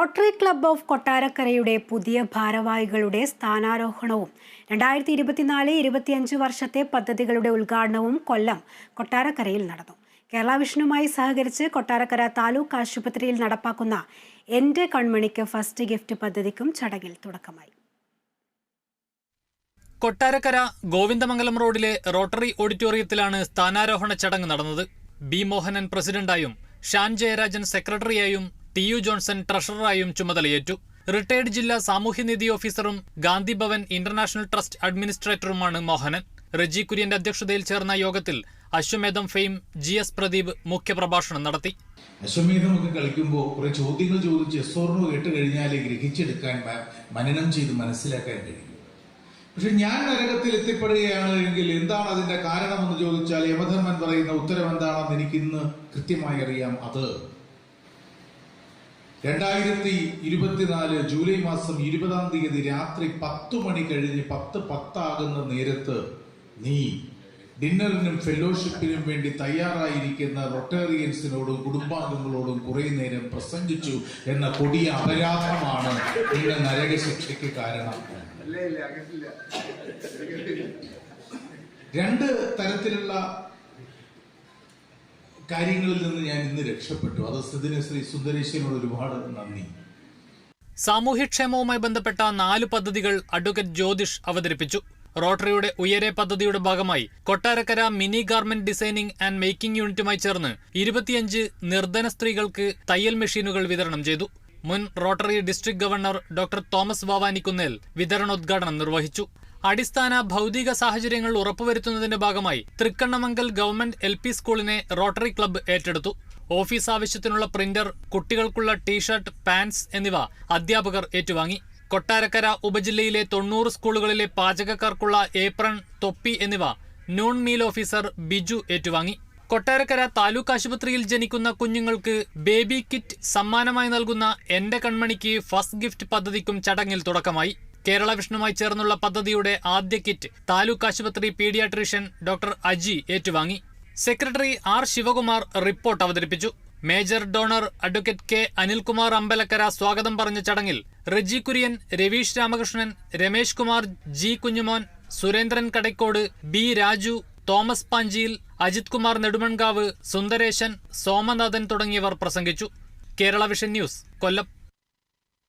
Rotary club of കൊട്ടാരക്കരയുടെ പുതിയ ഭാരവാഹികളുടെ സ്ഥാനാരോഹണവും രണ്ടായിരത്തി ഇരുപത്തിനാല് ഇരുപത്തിയഞ്ച് വർഷത്തെ പദ്ധതികളുടെ ഉദ്ഘാടനവും കൊല്ലം കൊട്ടാരക്കരയിൽ നടന്നു. കേരള സഹകരിച്ച് കൊട്ടാരക്കര താലൂക്ക് ആശുപത്രിയിൽ നടപ്പാക്കുന്ന എന്റെ കൺമണിക്ക് ഫസ്റ്റ് ഗിഫ്റ്റ് പദ്ധതിക്കും ചടങ്ങിൽ തുടക്കമായി. കൊട്ടാരക്കര ഗോവിന്ദമംഗലം റോഡിലെ റോട്ടറി ഓഡിറ്റോറിയത്തിലാണ് സ്ഥാനാരോഹണ ചടങ്ങ് നടന്നത്. ബി മോഹനൻ പ്രസിഡന്റായും ഷാൻ ജയരാജൻ സെക്രട്ടറിയായും ടി യു ജോൺസൺ ട്രഷററായും ചുമതലയേറ്റു. റിട്ടയർഡ് ജില്ലാ സാമൂഹ്യനീതി ഓഫീസറും ഗാന്ധി ഭവൻ ഇന്റർനാഷണൽ ട്രസ്റ്റ് അഡ്മിനിസ്ട്രേറ്ററുമാണ് മോഹനൻ. റജി കുര്യന്റെ അധ്യക്ഷതയിൽ ചേർന്ന യോഗത്തിൽ അശ്വമേധം ഫെയിം ജി എസ് പ്രദീപ് മുഖ്യപ്രഭാഷണം നടത്തി. അശ്വമേധമൊക്കെ കളിക്കുമ്പോൾ കുറെ ചോദ്യങ്ങൾ ചോദിച്ച് എസ്സോർണോ കേട്ട് കഴിഞ്ഞാലേ ഗ്രഹിച്ചെടുക്കാൻ മനനം ചെയ്ത് മനസ്സിലാക്കാൻ കഴിയും. പക്ഷെ ഞാൻ നരകത്തിൽ എത്തിപ്പെടുകയാണ് എങ്കിൽ എന്താണ് അതിന്റെ കാരണമെന്ന് ചോദിച്ചാൽ യമധർമ്മൻ പറയുന്ന ഉത്തരം എന്താണെന്ന് എനിക്ക് ഇന്ന് കൃത്യമായി അറിയാം. അത് രണ്ടായിരത്തി ഇരുപത്തിനാല് ജൂലൈ മാസം ഇരുപതാം തീയതി രാത്രി പത്ത് മണി കഴിഞ്ഞ് പത്ത് പത്താകുന്ന നേരത്ത് നീ ഡിന്നറിനും ഫെലോഷിപ്പിനും വേണ്ടി തയ്യാറായിരിക്കുന്ന റൊട്ടേറിയൻസിനോടും കുടുംബാംഗങ്ങളോടും കുറെ നേരം പ്രസംഗിച്ചു എന്ന കൊടിയ അപരാധമാണ് നിന്റെ നരകശിക്ഷയ്ക്ക് കാരണം. രണ്ട് തരത്തിലുള്ള കാര്യങ്ങളിൽ നിന്ന് ഞാൻ ഇന്ന് രക്ഷപ്പെട്ടു. അത് സ്ഥിതിന് ശ്രീ സുന്ദരേശ്വരനോട് ഒരുപാട് നന്ദി. സാമൂഹ്യക്ഷേമവുമായി ബന്ധപ്പെട്ട നാല് പദ്ധതികൾ അഡ്വക്കേറ്റ് ജ്യോതിഷ് അവതരിപ്പിച്ചു. റോട്ടറിയുടെ ഉയരെ പദ്ധതിയുടെ ഭാഗമായി Kottarakkara mini garment designing and making യൂണിറ്റുമായി ചേർന്ന് ഇരുപത്തിയഞ്ച് നിർധന സ്ത്രീകൾക്ക് തയ്യൽ മെഷീനുകൾ വിതരണം ചെയ്തു. മുൻ rotary district governor doctor Thomas Vavanikkunnel വിതരണോദ്ഘാടനം നിർവഹിച്ചു. അടിസ്ഥാന ഭൗതിക സാഹചര്യങ്ങൾ ഉറപ്പുവരുത്തുന്നതിന്റെ ഭാഗമായി തൃക്കണ്ണമംഗൽ ഗവൺമെന്റ് എൽ പി സ്കൂളിനെ റോട്ടറി ക്ലബ്ബ് ഏറ്റെടുത്തു. ഓഫീസ് ആവശ്യത്തിനുള്ള പ്രിന്റർ കുട്ടികൾക്കുള്ള ടീഷർട്ട് പാൻസ് എന്നിവ അധ്യാപകർ ഏറ്റുവാങ്ങി. കൊട്ടാരക്കര ഉപജില്ലയിലെ തൊണ്ണൂറ് സ്കൂളുകളിലെ പാചകക്കാർക്കുള്ള ഏപ്രൺ തൊപ്പി എന്നിവ നോൺ മീൽ ഓഫീസർ ബിജു ഏറ്റുവാങ്ങി. കൊട്ടാരക്കര താലൂക്ക് ആശുപത്രിയിൽ ജനിക്കുന്ന കുഞ്ഞുങ്ങൾക്ക് ബേബി കിറ്റ് സമ്മാനമായി നൽകുന്ന എന്റെ കൺമണിക്ക് ഫസ്റ്റ് ഗിഫ്റ്റ് പദ്ധതിക്കും ചടങ്ങിൽ തുടക്കമായി. കേരള വിഷ്ണുമായി ചേർന്നുള്ള പദ്ധതിയുടെ ആദ്യ കിറ്റ് താലൂക്ക് ആശുപത്രി പീഡിയാട്രീഷ്യൻ ഡോക്ടർ അജി ഏറ്റുവാങ്ങി. സെക്രട്ടറി ആർ ശിവകുമാർ റിപ്പോർട്ട് അവതരിപ്പിച്ചു. Major donor advocate K Anilkumar Ambalakkara സ്വാഗതം പറഞ്ഞ ചടങ്ങിൽ Reji Kurian Raveesh Ramakrishnan Ramesh Kumar G Kunjumon Surendran Kadakkodu B Raju Thomas Panchiyil Ajith Kumar Nedumonkavu Sundaresan Somanathan തുടങ്ങിയവർ പ്രസംഗിച്ചു. Kerala vision news Kollam.